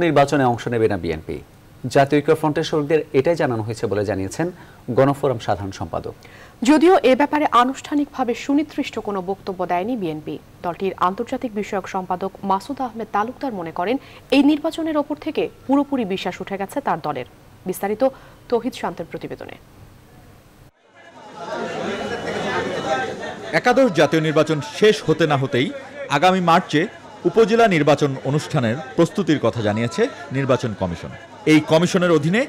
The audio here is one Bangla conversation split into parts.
নির্বাচনে অংশ নেবে না বিএনপি জাতীয় ঐক্যফ্রন্টের শরিকদের এটাই জানানো হয়েছে বলে জানিয়েছেন গণফোরাম সাধারণ সম্পাদক। যদিও এ ব্যাপারে আনুষ্ঠানিকভাবে সুনির্দিষ্ট কোনো বক্তব্য দেয়নি বিএনপি দলটির আন্তর্জাতিক বিষয়ক সম্পাদক মাসুদ আহমেদ তালুকদার মনে করেন এই নির্বাচনের ওপর থেকে পুরোপুরি বিশ্বাস উঠে গেছে তার দলের। বিস্তারিত তহিদ শান্তের প্রতিবেদনে। একাদশ জাতীয় নির্বাচন শেষ হতে না হতেই আগামী মার্চে উপজেলা নির্বাচন অনুষ্ঠানের প্রস্তুতির কথা জানিয়েছে নির্বাচন কমিশন। এই কমিশনের অধীনে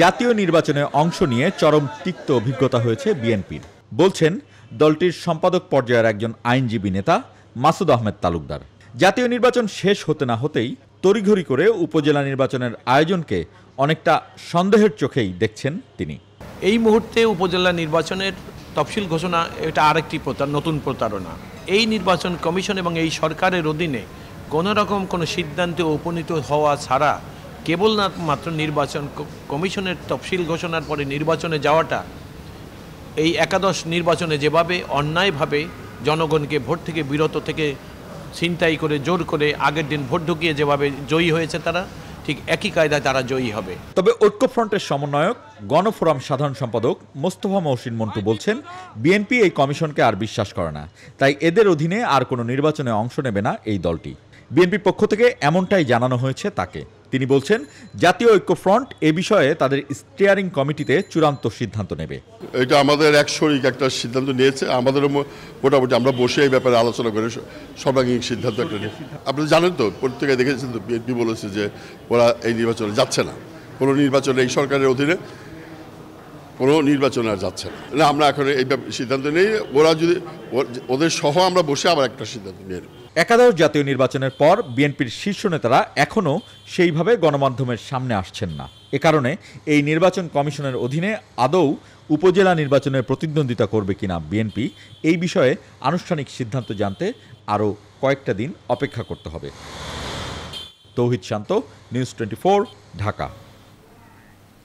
জাতীয় নির্বাচনে অংশ নিয়ে চরম তিক্ত অভিজ্ঞতা হয়েছে বিএনপির। বলছেন, দলটির সম্পাদক পর্যায়ের একজন আইনজীবী নেতা মাসুদ আহমেদ তালুকদার। জাতীয় নির্বাচন শেষ হতে না হতেই তড়িঘড়ি করে উপজেলা নির্বাচনের আয়োজনকে অনেকটা সন্দেহের চোখেই দেখছেন তিনি। এই মুহূর্তে উপজেলা নির্বাচনের তফসিল ঘোষণা এটা আরেকটি প্রতার নতুন প্রতারণা। এই নির্বাচন কমিশন এবং এই সরকারের অধীনে কোনো রকম কোনো সিদ্ধান্তে উপনীত হওয়া ছাড়া কেবল না মাত্র নির্বাচন কমিশনের তফসিল ঘোষণার পরে নির্বাচনে যাওয়াটা, এই একাদশ নির্বাচনে যেভাবে অন্যায়ভাবে জনগণকে ভোট থেকে বিরত থেকে ছিনতাই করে, জোর করে আগের দিন ভোট ঢুকিয়ে যেভাবে জয়ী হয়েছে তারা ঠিক একই কায়দায় তারা জয়ী হবে। তবে ঐক্যফ্রন্টের সমন্বয়ক, গণফোরাম সাধারণ সম্পাদক মোস্তফা মহসিন মন্টু বলছেন, বিএনপি এই কমিশনকে আর বিশ্বাস করে না। তাই এদের অধীনে আর কোনো নির্বাচনে অংশ নেবে না এই দলটি। বিএনপির পক্ষ থেকে এমনটাই জানানো হয়েছে তাকে। তিনি বলছেন, জাতীয় ঐক্যফ্রন্ট এ বিষয়ে তাদের স্টিয়ারিং কমিটিতে চূড়ান্ত সিদ্ধান্ত নেবে। এটা আমাদের এক শরিক একটা সিদ্ধান্ত নিয়েছে। আমাদেরও মোটামুটি আমরা বসে এই ব্যাপারে আলোচনা করে সর্বাঙ্গীন সিদ্ধান্ত একটা আপনি জানেন তো, প্রত্যেকে দেখেছেন তো, বিএনপি বলেছে যে ওরা এই নির্বাচনে যাচ্ছে না। কোনো নির্বাচনে এই সরকারের অধীনে কোনো নির্বাচনে আর যাচ্ছে না। আমরা এখন এই সিদ্ধান্ত নেই। ওরা যদি ওদের সহ আমরা বসে আবার একটা সিদ্ধান্ত নিয়ে নেব। একাদশ জাতীয় নির্বাচনের পর বিএনপির শীর্ষ নেতারা এখনও সেইভাবে গণমাধ্যমের সামনে আসছেন না। এ কারণে এই নির্বাচন কমিশনের অধীনে আদৌ উপজেলা নির্বাচনের প্রতিদ্বন্দ্বিতা করবে কিনা বিএনপি, এই বিষয়ে আনুষ্ঠানিক সিদ্ধান্ত জানতে আরও কয়েকটা দিন অপেক্ষা করতে হবে। Tauhid Shanto, news twenty Dhaka.